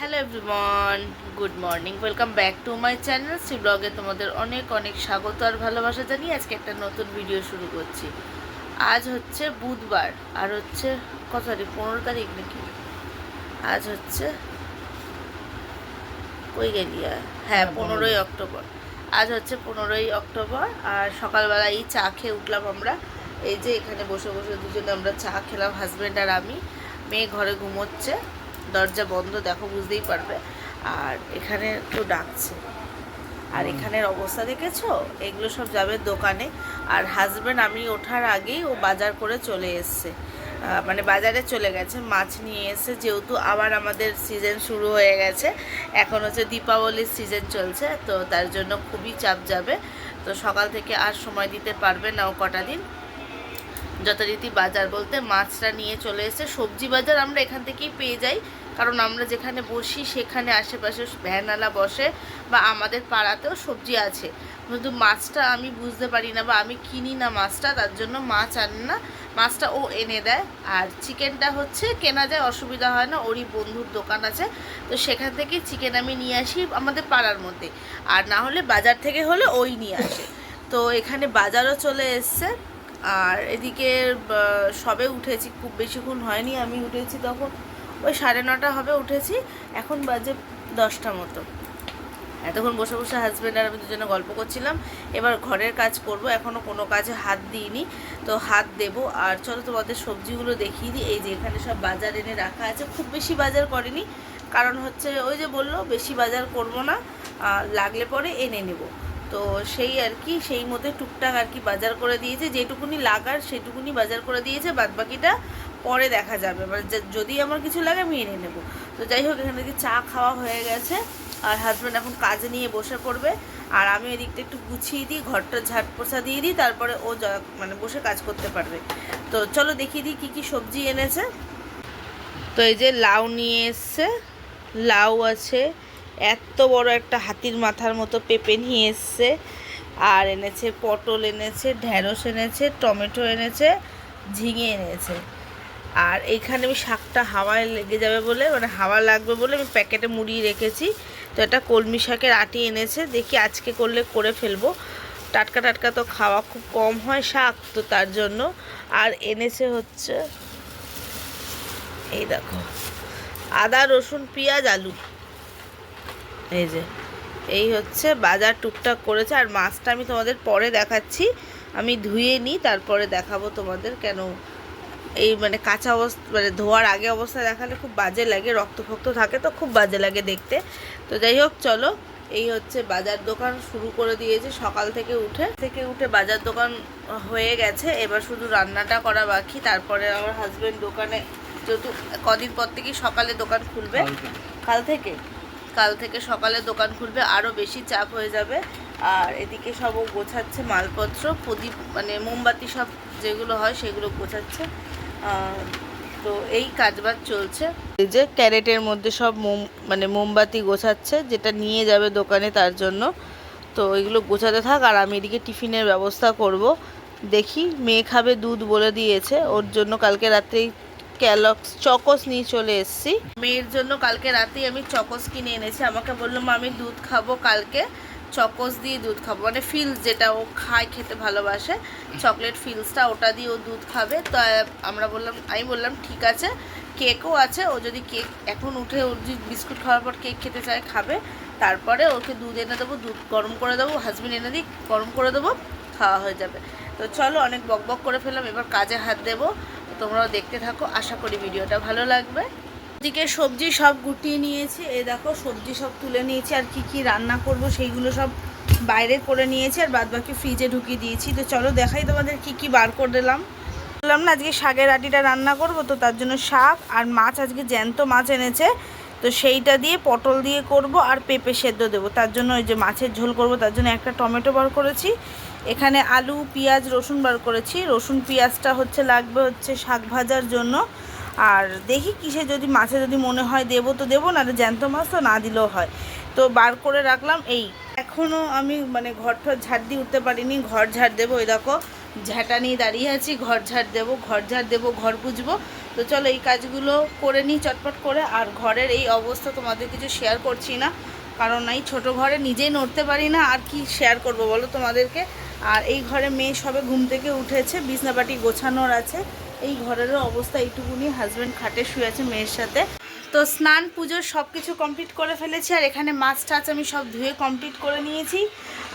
Hello everyone good morning welcome back to my channel C ব্লগে তোমাদের অনেক অনেক স্বাগত আর ভালোবাসা জানিয়ে আজকে একটা নতুন ভিডিও শুরু করছি। আজ হচ্ছে বুধবার আর হচ্ছে কত তারিখ পনেরো তারিখ নাকি? আজ হচ্ছে কই গেলি আর? হ্যাঁ পনেরোই অক্টোবর। আজ হচ্ছে পনেরোই অক্টোবর আর সকালবেলা এই চা খেয়ে উঠলাম আমরা। এই যে এখানে বসে বসে দুজনে আমরা চা খেলাম হাজব্যান্ড আর আমি। মেয়ে ঘরে ঘুমোচ্ছে। দরজা বন্ধ দেখো বুঝতেই পারবে। আর এখানে তো ডাকছে। আর এখানের অবস্থা দেখেছ? এগুলো সব যাবে দোকানে। আর হাজব্যান্ড আমি ওঠার আগেই ও বাজার করে চলে এসছে। মানে বাজারে চলে গেছে মাছ নিয়ে এসে যেহেতু আবার আমাদের সিজন শুরু হয়ে গেছে এখন হচ্ছে দীপাবলির সিজন চলছে তো তার জন্য খুবই চাপ যাবে। তো সকাল থেকে আর সময় দিতে পারবে না ও কটা দিন। যথারীতি বাজার বলতে মাছটা নিয়ে চলে এসে সবজি বাজার আমরা এখান থেকেই পেয়ে যাই। কারণ আমরা যেখানে বসি সেখানে আশেপাশে ভ্যানালা বসে বা আমাদের পাড়াতেও সবজি আছে। কিন্তু মাছটা আমি বুঝতে পারি না বা আমি কিনি না মাছটা, তার জন্য মাছ আনে না। মাছটা ও এনে দেয়। আর চিকেনটা হচ্ছে, কেনা যায়, অসুবিধা হয় না। ওরই বন্ধুর দোকান আছে। তো সেখান থেকে চিকেন আমি নিয়ে আসি আমাদের পাড়ার মধ্যে। আর না হলে বাজার থেকে হলে ওই নিয়ে আসে। তো এখানে বাজারও চলে এসছে। আর এদিকে সবে উঠেছি, খুব বেশিক্ষণ হয়নি, আমি উঠেছি তখন। ওই সাড়ে নটা হবে, উঠেছি। এখন বাজে দশটা মতো। এতক্ষণ বসে বসে হাজব্যান্ড আর আমি দুজনে গল্প করছিলাম। এবার ঘরের কাজ করব এখনও কোনো কাজে হাত দিইনি। তো হাত দেব। আর চলো তোমাদের সবজিগুলো দেখিয়ে দিই। এই যে এখানে সব বাজার এনে রাখা আছে। খুব বেশি বাজার করেনি। কারণ হচ্ছে, ওই যে বলল, বেশি বাজার করব না। লাগলে পরে এনে নেব। তো সেই আর কি, সেই মধ্যে টুকটাক আর কি বাজার করে দিয়েছে, যেটুকুনি লাগার সেটুকুনি বাজার করে দিয়েছে বাদ বাকিটা পরে দেখা যাবে। মানে যদি আমার কিছু লাগে আমি এনে নেব। তো যাই হোক, এখানে থেকে চা খাওয়া হয়ে গেছে, আর হাজব্যান্ড এখন কাজ নিয়ে বসে পড়বে। আর আমি এদিকটা একটু গুছিয়ে দিই, ঘরটা ঝাট পোছা দিয়ে দিই, তারপরে ও মানে বসে কাজ করতে পারবে। তো চলো দেখিয়ে দিই কী কী সবজি এনেছে। তো এই যে লাউ নিয়ে এসছে, লাউ আছে এত বড় একটা হাতির মাথার মতো পেঁপে নিয়ে এসছে। আর এনেছে পটল এনেছে, ঢ্যাঁড়স এনেছে, টমেটো এনেছে, ঝিঙে এনেছে। আর এইখানে আমি শাকটা হাওয়ায় লেগে যাবে বলে মানে হাওয়া লাগবে বলে আমি প্যাকেটে মুড়িয়ে রেখেছি। তো এটা কলমি শাকের আটি এনেছে, দেখি আজকে করলে করে ফেলব। টাটকা টাটকা তো খাওয়া খুব কম হয় শাক, তো তার জন্য। আর এনেছে হচ্ছে, এই দেখো, আদা, রসুন, পেঁয়াজ, আলু। এই যে এই হচ্ছে বাজার টুকটাক করেছে। আর মাছটা আমি তোমাদের পরে দেখাচ্ছি। আমি ধুয়ে নিই তারপরে দেখাবো তোমাদের কেন এই মানে কাঁচা অবস্থা মানে ধোয়ার আগে অবস্থা দেখালে খুব বাজে লাগে রক্ত ফক্ত থাকে তো খুব বাজে লাগে দেখতে। তো যাই হোক চলো এই হচ্ছে বাজার দোকান শুরু করে দিয়েছে সকাল থেকে উঠে। থেকে উঠে বাজার দোকান হয়ে গেছে এবার শুধু রান্নাটা করা বাকি। তারপরে আমার হাজব্যান্ড দোকানে যেহেতু কদিন পর থেকেই সকালে দোকান খুলবে? কাল থেকে? কাল থেকে সকালে দোকান খুলবে আরও বেশি চাপ হয়ে যাবে। আর এদিকে সব ও গোছাচ্ছে মালপত্র, প্রদীপ মানে মোমবাতি সব যেগুলো হয় সেগুলো গোছাচ্ছে। তো এই কাজবাজ চলছে। এই যে ক্যারেটের মধ্যে সব মোম মানে মোমবাতি গোছাচ্ছে, যেটা নিয়ে যাবে দোকানে তার জন্য। তো এগুলো গোছাতে থাক, আর আমি এদিকে টিফিনের ব্যবস্থা করব। দেখি, মেয়ে খাবে দুধ বলে দিয়েছে, ওর জন্য কালকে রাত্রেই ক্যালক্স চকস নিয়ে চলে এসেছি। মেয়ের জন্য কালকে রাতেই আমি চকস কিনে এনেছি। আমাকে বলল আমি দুধ খাব কালকে। চকস দিয়ে দুধ খাব। মানে ফিলস যেটা ও খায়, খেতে ভালোবাসে। চকলেট ফিলসটা ওটা দিয়ে ও দুধ খাবে। তো আমরা বললাম, আমি বললাম, ঠিক আছে। কেকও আছে। ও যদি কেক এখন উঠে ও যদি বিস্কুট খাওয়ার পর কেক খেতে চায়, খাবে। তারপরে ওকে দুধ এনে দেবো, দুধ গরম করে দেবো। হাজবেন্ড এনে দিই গরম করে দেবো, খাওয়া হয়ে যাবে। তো চলো, অনেক বক বক করে ফেললাম। এবার কাজে হাত দেবো। তোমরাও দেখতে থাকো। আশা করি ভিডিওটা ভালো লাগবে। এদিকে সবজি সব গুটিয়ে নিয়েছি। এই দেখো, সবজি সব তুলে নিয়েছি। আর কি কি রান্না করব সেইগুলো সব বাইরে করে নিয়েছি আর বাদ বাকি ফ্রিজে ঢুকিয়ে দিয়েছি। তো চলো দেখাই তোমাদের কি কি বার করে দিলাম বললাম না, আজকে শাকের আটিটা রান্না করব। তো তার জন্য শাক আর মাছ, আজকে জ্যান্ত মাছ এনেছে। তো সেইটা দিয়ে পটল দিয়ে করব আর পেঁপে সেদ্ধ দেবো। তার জন্য ওই যে মাছের ঝোল করব, তার জন্য একটা টমেটো বার করেছি। এখানে আলু, পেঁয়াজ, রসুন বার করেছি। রসুন, পেঁয়াজটা হচ্ছে লাগবে হচ্ছে শাক ভাজার জন্য। আর দেখি কিসে যদি মাছে যদি মনে হয় দেবো তো দেবো না জ্যান্ত মাছ তো না দিলেও হয়। তো বার করে রাখলাম, এই। এখনও আমি মানে ঘর ঠর ঝাড় দিয়ে উঠতে পারিনি, ঘর ঝাড় দেবো ওই দেখো। ঝাঁটা নিয়ে দাঁড়িয়ে আছি, ঘর ঝাড় দেবো, ঘর ঝাড় দেবো, ঘর বুঝব তো চলো এই কাজগুলো করে নিই চটপট করে। আর ঘরের এই অবস্থা তোমাদের কিছু শেয়ার করছি না, কারণ এই ছোট ঘরে নিজেই নড়তে পারি না, আর কি শেয়ার করব বলো তোমাদেরকে? আর এই ঘরে মেয়ে সবে ঘুম থেকে উঠেছে বিছনাপাটি গোছানোর আছে। এই ঘরেরও অবস্থা এইটুকুনি হাজব্যান্ড খাটে শুয়ে আছে মেয়ের সাথে। তো স্নান পুজোর সব কিছু কমপ্লিট করে ফেলেছি, আর এখানে মাছ টাছ আমি সব ধুয়ে কমপ্লিট করে নিয়েছি।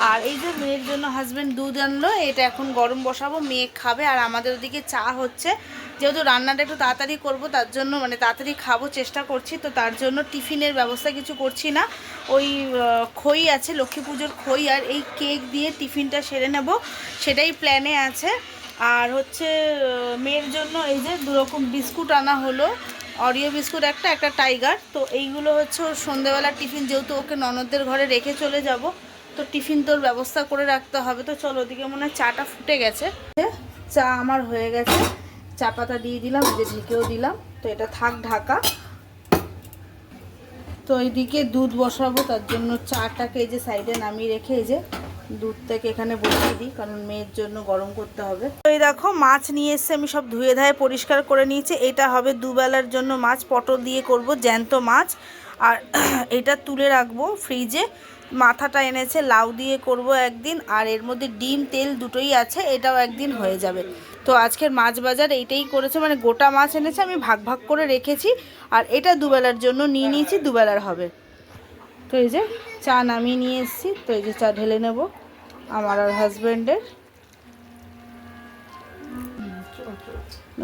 আর এই যে মেয়ের জন্য হাজব্যান্ড দুধ আনলো, এটা এখন গরম বসাবো, মেয়ে খাবে। আর আমাদের ওদিকে চা হচ্ছে। যেহেতু রান্নাটা একটু তাড়াতাড়ি করব, তার জন্য মানে তাড়াতাড়ি খাব, চেষ্টা করছি। তো তার জন্য টিফিনের ব্যবস্থা কিছু করছি না। ওই খই আছে, লক্ষ্মী পুজোর খই আর এই কেক দিয়ে টিফিনটা সেরে নেব। সেটাই প্ল্যানে আছে। আর হচ্ছে মেয়ের জন্য এই যে দুরকম বিস্কুট আনা হলো। অরিও বিস্কুট একটা একটা টাইগার তো এইগুলো হচ্ছে ওর সন্ধেবেলা টিফিন। যেহেতু ওকে ননদদের ঘরে রেখে চলে যাব তো টিফিন তোর ব্যবস্থা করে রাখতে হবে। তো চলো ওদিকে মনে হয় চাটা ফুটে গেছে। চা আমার হয়ে গেছে। চা পাতা দিয়ে দিলাম যে ঢেকেও দিলাম। তো এটা থাক ঢাকা। তো এইদিকে দুধ বসাবো, তার জন্য চাটাকে এই যে সাইডে নামিয়ে রেখে এই যে দুধটাকে এখানে বসিয়ে দিই, কারণ মেয়ের জন্য গরম করতে হবে। তো এই দেখো, মাছ নিয়ে এসে আমি সব ধুয়ে ধায়ে পরিষ্কার করে নিয়েছি। এটা হবে দুবেলার জন্য মাছ, পটল দিয়ে করব জ্যান্ত মাছ। আর এটা তুলে রাখব ফ্রিজে মাথাটা এনেছে লাউ দিয়ে করব একদিন আর এর মধ্যে ডিম তেল দুটোই আছে এটাও একদিন হয়ে যাবে। তো আজকের মাছ বাজার এইটাই করেছে মানে গোটা মাছ এনেছে আমি ভাগ ভাগ করে রেখেছি আর এটা দুবেলার জন্য নিয়ে নিয়েছি দুবেলার হবে। তো এই যে চা নামিয়ে নিয়ে এসেছি তো এই যে চা ঢেলে নেব আমার আর হাজব্যান্ডের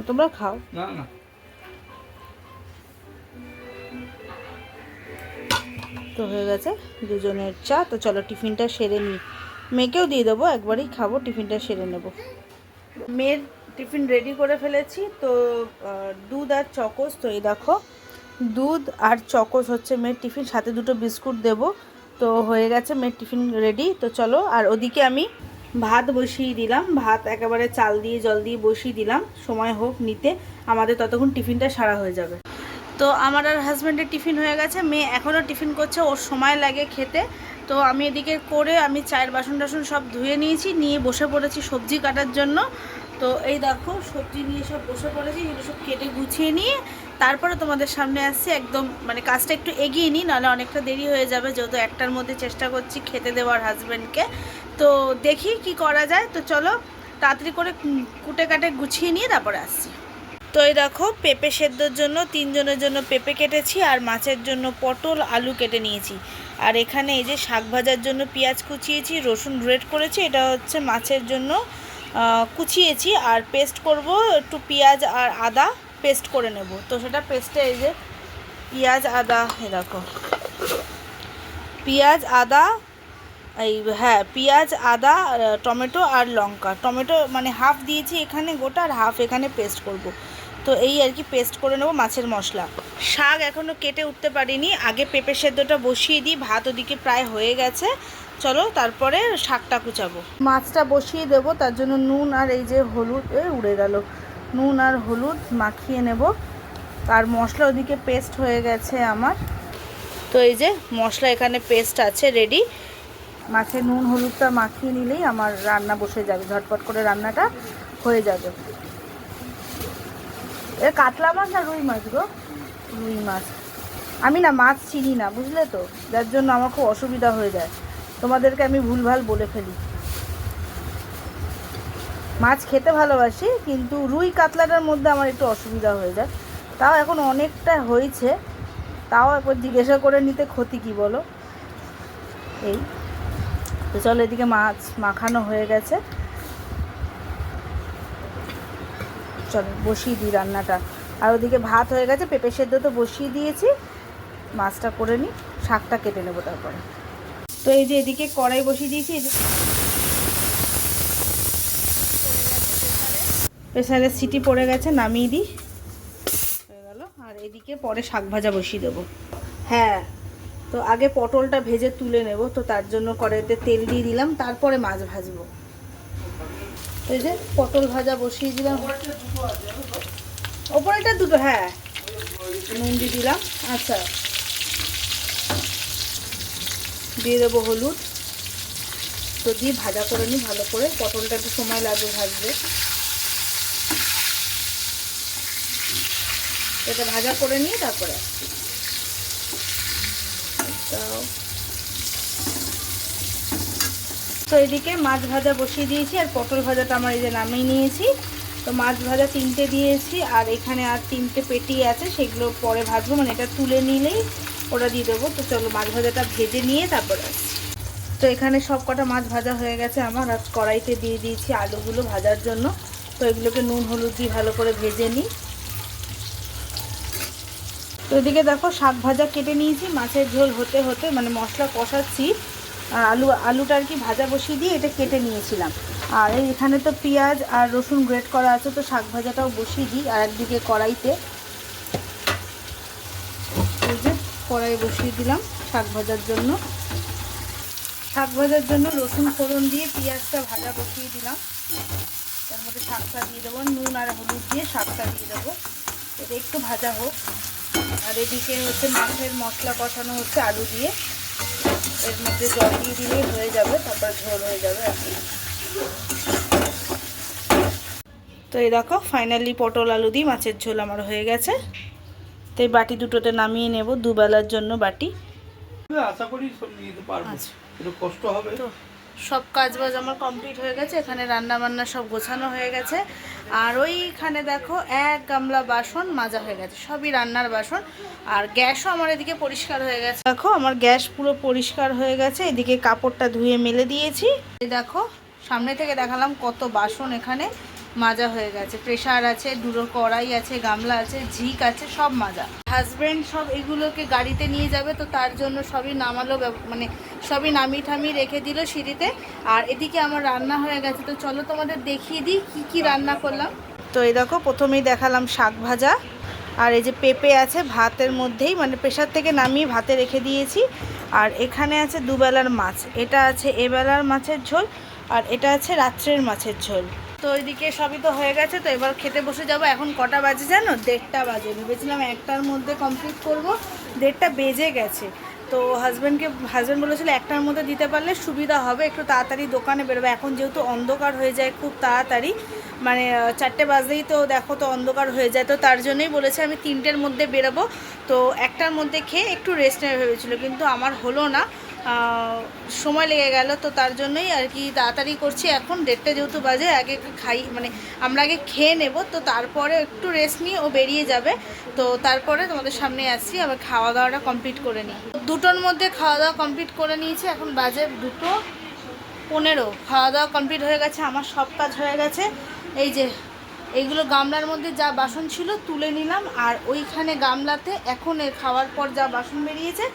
তোমরা খাও। না না। তো হয়ে গেছে, দুজনের চা। তো চলো টিফিনটা সেরে নিই। মেয়েকেও দিয়ে দেবো, একবারই খাব, টিফিনটা সেরে নেব। মেয়ের টিফিন রেডি করে ফেলেছি। তো দুধ আর চকোস। তো এই দেখো, দুধ আর চকোস হচ্ছে মেয়ের টিফিন। সাথে দুটো বিস্কুট দেব। তো হয়ে গেছে মেয়ের টিফিন রেডি তো চলো, আর ওদিকে আমি ভাত বসিয়ে দিলাম। ভাত একেবারে চাল দিয়ে, জল দিয়ে বসিয়ে দিলাম। সময় হোক, নিতে। আমাদের ততক্ষণ টিফিনটা সারা হয়ে যাবে। তো আমার আর হাজব্যান্ডের টিফিন হয়ে গেছে। মেয়ে এখনও টিফিন করছে, ওর সময় লাগে খেতে। তো আমি এদিকে করে আমি চায়ের বাসন টাসন সব ধুয়ে নিয়েছি, নিয়ে বসে পড়েছি সবজি কাটার জন্য। তো এই দেখো, সবজি নিয়ে সব বসে পড়েছি, এগুলো সব কেটে গুছিয়ে নিয়ে তারপরে তোমাদের সামনে আসছি। একদম মানে কাজটা একটু এগিয়ে নিই, নাহলে অনেকটা দেরি হয়ে যাবে, যেহেতু একটার মধ্যে চেষ্টা করছি খেতে দেওয়ার হাজব্যান্ডকে তো দেখি কি করা যায়। তো চলো, তাড়াতাড়ি করে কুটে কাটে গুছিয়ে নিয়ে তারপরে আসছি। তো এই দেখো, পেঁপে সেদ্ধর জন্য তিনজনের জন্য পেঁপে কেটেছি আর মাছের জন্য পটল, আলু কেটে নিয়েছি। আর এখানে এই যে শাক ভাজার জন্য পেঁয়াজ কুচিয়েছি, রসুন গ্রেট করেছি, এটা হচ্ছে মাছের জন্য কুচিয়েছি। আর পেস্ট করব একটু পেঁয়াজ আর আদা পেস্ট করে নেব। তো সেটা পেস্টে এই যে পেঁয়াজ, আদা দেখো। পেঁয়াজ, আদা, এই হ্যাঁ পেঁয়াজ, আদা টমেটো আর লঙ্কা। টমেটো মানে হাফ দিয়েছি এখানে গোটা আর হাফ এখানে পেস্ট করব। তো এই আর কি পেস্ট করে নেব মাছের মশলা। শাক এখনও কেটে উঠতে পারিনি। আগে পেঁপে সেদ্ধটা বসিয়ে দিই, ভাত ওদিকে প্রায় হয়ে গেছে। চলো তারপরে শাকটা কুচাবো। মাছটা বসিয়ে দেবো, তার জন্য নুন আর এই যে হলুদ উড়ে গেল। নুন আর হলুদ মাখিয়ে নেব। আর মশলা ওদিকে পেস্ট হয়ে গেছে আমার। তো এই যে মশলা এখানে পেস্ট আছে রেডি মাছে নুন, হলুদটা মাখিয়ে নিলেই আমার রান্না বসে যাবে। ঝটপট করে রান্নাটা হয়ে যাবে। এ, কাতলা মাছ না রুই মাছ গো। রুই মাছ। আমি না মাছ চিনি না, বুঝলে তো? যার জন্য আমার খুব অসুবিধা হয়ে যায়। তোমাদেরকে আমি ভুলভাল বলে ফেলি। মাছ খেতে ভালোবাসি, কিন্তু রুই কাতলাটার মধ্যে আমার একটু অসুবিধা হয়ে যায়। তাও এখন অনেকটা হয়েছে। তাও একবার জিজ্ঞাসা করে নিতে ক্ষতি কি বলো? এই। তো চলো এদিকে মাছ মাখানো হয়ে গেছে। চলো, বসিয়ে দিই রান্নাটা। আর ওদিকে ভাত হয়ে গেছে, পেঁপে সেদ্ধ তো বসিয়ে দিয়েছি। মাছটা করে নিই শাকটা কেটে নেব তারপরে। তো এই যে এদিকে কড়াই বসিয়ে দিয়েছি, এই যে প্রেসারে সিটি পড়ে গেছে, নামিয়ে দিই। হয়ে গেল। আর এদিকে পরে শাক ভাজা বসিয়ে দেবো। হ্যাঁ তো আগে পটলটা ভেজে তুলে নেব, তো তার জন্য কড়াইতে তেল দিয়ে দিলাম, তারপরে মাছ ভাজবো। এই যে পটল ভাজা বসিয়ে দিলাম। ওপরেটা দুটো হ্যাঁ। দিয়ে দিলাম আচ্ছা। দিয়ে দেবো হলুদ। তো দিয়ে ভাজা করে নিই, ভালো করে। পটলটা একটু সময় লাগবে ভাজবে এটা ভাজা করে নিয়ে তারপরে দাও। তো এদিকে মাছ ভাজা বসিয়ে দিয়েছি, আর পটল ভাজাটা আমার এই যে নামিয়ে নিয়েছি। তো মাছ ভাজা তিনটে দিয়েছি, আর এখানে আর তিনটে পেটি আছে, সেগুলো পরে ভাজবো মানে এটা তুলে নিলেই ওটা দিয়ে দেবো। তো চলো মাছ ভাজাটা ভেজে নিয়ে তারপরে আসছি। তো এখানে সব কটা মাছ ভাজা হয়ে গেছে আমার, আর কড়াইতে দিয়ে দিয়েছি আলুগুলো ভাজার জন্য। তো এগুলোকে নুন, হলুদ দিয়ে ভালো করে ভেজে নিই। তো এদিকে দেখো শাক ভাজা কেটে নিয়েছি, মাছের ঝোল হতে হতে মানে মশলা কষাচ্ছি। আলু, আলুটা আর কি ভাজা বসিয়ে দিয়ে এটা কেটে নিয়েছিলাম। আর এখানে তো পেঁয়াজ আর রসুন গ্রেট করা আছে, তো শাক ভাজাটাও বসিয়ে দিই, আর একদিকে কড়াইতে এই যে কড়াই বসিয়ে দিলাম শাক ভাজার জন্য। শাক ভাজার জন্য রসুন ফোড়ন দিয়ে পেঁয়াজটা ভাজা বসিয়ে দিলাম। তার মধ্যে শাকটা দিয়ে দেবো, নুন আর হলুদ দিয়ে শাকটা দিয়ে দেবো। এটা একটু ভাজা হোক। আর এদিকে হচ্ছে মাছের মশলা কষানো হচ্ছে আলু দিয়ে। এর মধ্যে জল দিয়ে দিলেই হয়ে যাবে তারপর ঝোল হয়ে যাবে আর কি। তো এই দেখো ফাইনালি পটল আলু দিয়ে মাছের ঝোল আমার হয়ে গেছে। তো এই বাটি দুটোতে নামিয়ে নেব দুবেলার জন্য বাটি। আশা করি আচ্ছা। কষ্ট হবে। সব কাজ বাজ আমার কমপ্লিট হয়ে গেছে, এখানে রান্না বান্না সব গোছানো হয়ে গেছে। আর ওইখানে দেখো এক গামলা বাসন মাজা হয়ে গেছে, সবই রান্নার বাসন। আর গ্যাসও আমার এদিকে পরিষ্কার হয়ে গেছে। দেখো, আমার গ্যাস পুরো পরিষ্কার হয়ে গেছে, এদিকে কাপড়টা ধুয়ে মেলে দিয়েছি। দেখো, সামনে থেকে দেখালাম কত বাসন এখানে। মাজা হয়ে গেছে। প্রেশার আছে, দুটো কড়াই আছে, গামলা আছে, ঝিক আছে, সব মাজা। হাজবেন্ড সব এগুলোকে গাড়িতে নিয়ে যাবে, তো তার জন্য সবই নামালো মানে সবই নামিয়ে ঠামিয়ে রেখে দিল সিঁড়িতে। আর এদিকে আমার রান্না হয়ে গেছে, তো চলো তোমাদের দেখিয়ে দিই কি কি রান্না করলাম। তো এই দেখো, প্রথমেই দেখালাম শাক ভাজা। আর এই যে পেঁপে আছে, ভাতের মধ্যেই মানে প্রেশার থেকে নামিয়ে ভাতে রেখে দিয়েছি। আর এখানে আছে দুবেলার মাছ। এটা আছে এবেলার মাছের ঝোল, আর এটা আছে রাত্রের মাছের ঝোল। তো ওইদিকে সবই তো হয়ে গেছে, তো এবার খেতে বসে যাব। এখন কটা বাজে জানো? দেড়টা বাজে। ভেবেছিলাম একটার মধ্যে কমপ্লিট করব। দেড়টা বেজে গেছে। তো হাজব্যান্ডকে হাজব্যান্ড বলেছিল একটার মধ্যে দিতে পারলে সুবিধা হবে। একটু তাড়াতাড়ি দোকানে বেরোবে। এখন যেহেতু অন্ধকার হয়ে যায় খুব তাড়াতাড়ি। মানে চারটে বাজলেই তো দেখো তো অন্ধকার হয়ে যায়। তো তার জন্যই বলেছে আমি তিনটের মধ্যে বেরোবো। তো একটার মধ্যে খেয়ে একটু রেস্ট নেবে ভেবেছিল। কিন্তু আমার হলো না। সময় লেগে গেল, তো তার জন্যই আর কি তাড়াতাড়ি করছি। এখন দেড়টা যেহেতু বাজে, আগে খাই মানে আমরা আগে খেয়ে নেব, তো তারপরে একটু রেস্ট নিয়ে ও বেরিয়ে যাবে। তো তারপরে তোমাদের সামনে আসছি, আবার খাওয়া দাওয়াটা কমপ্লিট করে নিই। দুটোর মধ্যে খাওয়া দাওয়া কমপ্লিট করে নিয়েছি, এখন বাজে দুটো পনেরো। খাওয়া দাওয়া কমপ্লিট হয়ে গেছে, আমার সব কাজ হয়ে গেছে। এই যে এইগুলো গামলার মধ্যে যা বাসন ছিল তুলে নিলাম, আর ওইখানে গামলাতে এখন খাওয়ার পর যা বাসন বেরিয়েছে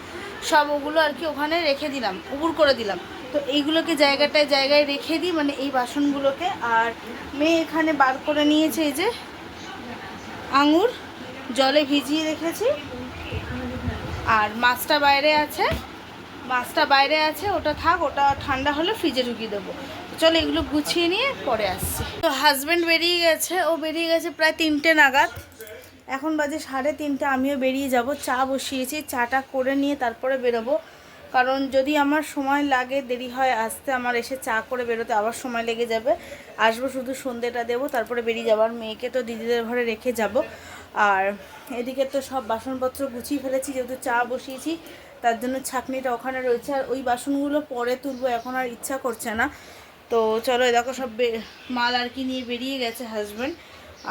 সব ওগুলো আর কি ওখানে রেখে দিলাম উপুর করে দিলাম। তো এইগুলোকে জায়গাটায় জায়গায় রেখে দিই মানে এই বাসনগুলোকে। আর মেয়ে এখানে বার করে নিয়েছে এই যে আঙুর, জলে ভিজিয়ে রেখেছি। আর মাছটা বাইরে আছে, মাছটা বাইরে আছে, ওটা থাক, ওটা ঠান্ডা হলে ফ্রিজে ঢুকিয়ে দেবো। চলো এগুলো গুছিয়ে নিয়ে পরে আসছি। তো হাজব্যান্ড বেরিয়ে গেছে, ও বেরিয়ে গেছে প্রায় তিনটে নাগাদ। এখন বাজে সাড়ে তিনটে, আমিও বেরিয়ে যাব। চা বসিয়েছি, চাটা করে নিয়ে তারপরে বেরোবো। কারণ যদি আমার সময় লাগে, দেরি হয় আসতে, আমার এসে চা করে বেরোতে আবার সময় লেগে যাবে। আসব শুধু সন্ধেটা দেবো, তারপরে বেরিয়ে যাব। আর মেয়েকে তো দিদিদের ঘরে রেখে যাব। আর এদিকে তো সব বাসনপত্র গুছিয়ে ফেলেছি, যেহেতু চা বসিয়েছি, তার জন্য ছাকনিটা ওখানে রয়েছে। আর ওই বাসনগুলো পরে তুলবো, এখন আর ইচ্ছা করছে না। তো চলো এই দেখো সব মাল আর কি নিয়ে বেরিয়ে গেছে হাজব্যান্ড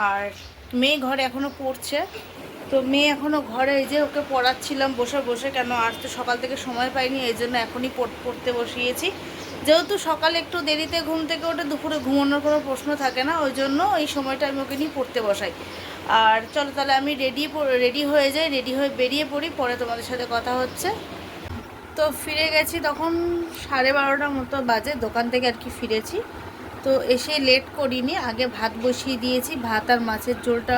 আর মেয়ে ঘরে এখনও পড়ছে। তো মেয়ে এখনও ঘরে এই যে ওকে পড়াচ্ছিলাম, বসে বসে কেন আর তো সকাল থেকে সময় পাইনি, এই জন্য এখনই পড়- পড়তে বসিয়েছি। যেহেতু সকালে একটু দেরিতে ঘুম থেকে ওঠে দুপুরে ঘুমানোর কোনো প্রশ্ন থাকে না, ওই জন্য এই সময়টা আমি ওকে নিয়ে পড়তে বসাই। আর চলো তাহলে আমি রেডি রেডি হয়ে যাই রেডি হয়ে বেরিয়ে পড়ি, পরে তোমাদের সাথে কথা হচ্ছে। তো ফিরে গেছি তখন সাড়ে বারোটার মতো বাজে, দোকান থেকে আর কি ফিরেছি। তো এসে লেট করিনি, আগে ভাত বসিয়ে দিয়েছি, ভাত আর মাছের ঝোলটা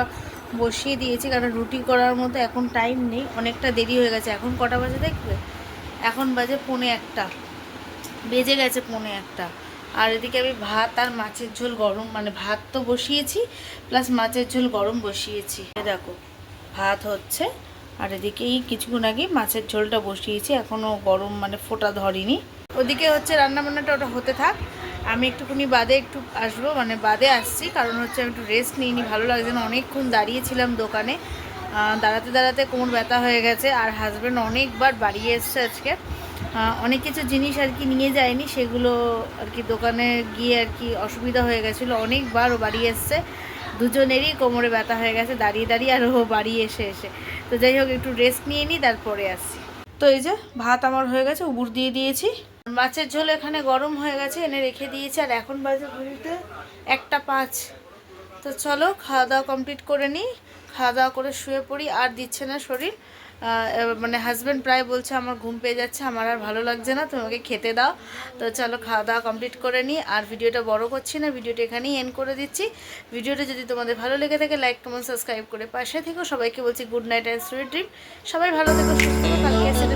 বসিয়ে দিয়েছি কারণ রুটি করার মতো এখন টাইম নেই, অনেকটা দেরি হয়ে গেছে। এখন কটা বাজে দেখবে? এখন বাজে পৌনে একটা। বেজে গেছে পৌনে একটা। আর এদিকে আমি ভাত আর মাছের ঝোল গরম মানে ভাত তো বসিয়েছি প্লাস মাছের ঝোল গরম বসিয়েছি। দেখো, ভাত হচ্ছে, আর এদিকে এই কিছুক্ষণ আগে মাছের ঝোলটা বসিয়েছি এখনও গরম মানে ফোটা ধরিনি। ওদিকে হচ্ছে রান্না বান্নাটা ওটা হতে থাক। আমি একটুখানি বাদে একটু আসব মানে বাদে আসছি। কারণ হচ্ছে আমি একটু রেস্ট নিইনি, ভালো লাগছে না। অনেকক্ষণ দাঁড়িয়েছিলাম দোকানে। দাঁড়াতে দাঁড়াতে কোমর ব্যথা হয়ে গেছে আর হাজব্যান্ড অনেকবার বাড়িয়ে এসছে আজকে। অনেক কিছু জিনিস আর কি নিয়ে যায়নি, সেগুলো আর কি দোকানে গিয়ে আর কি অসুবিধা হয়ে গেছিল। অনেকবার ও বাড়ি এসছে। দুজনেরই কোমরে ব্যথা হয়ে গেছে, দাঁড়িয়ে দাঁড়িয়ে আর ও বাড়ি এসে এসে। তো যাই হোক, একটু রেস্ট নিয়ে নিই তারপরে আসছি। তো এই যে ভাত আমার হয়ে গেছে, উবুর দিয়ে দিয়েছি। মাছের ঝোল এখানে গরম হয়ে গেছে, এনে রেখে দিয়েছি, আর এখন বাজে ঘড়িতে একটা পাঁচ। তো চলো খাওয়া দাওয়া কমপ্লিট করে নিই খাওয়া দাওয়া করে শুয়ে পড়ি, আর দিচ্ছে না শরীর। মানে হাজব্যান্ড প্রায় বলছে, আমার ঘুম পেয়ে যাচ্ছে, আমার আর ভালো লাগছে না তোমাকে খেতে দাও। তো চলো খাওয়া দাওয়া কমপ্লিট করে নিই, আর ভিডিওটা বড় করছি না, ভিডিওটা এখানেই এন্ড করে দিচ্ছি। ভিডিওটা যদি তোমাদের ভালো লেগে থাকে লাইক কমেন্ট সাবস্ক্রাইব করে পাশে থেকো। সবাইকে বলছি good night and sweet dream সবাই ভালো থেকো, সুস্থ কালকে সাথে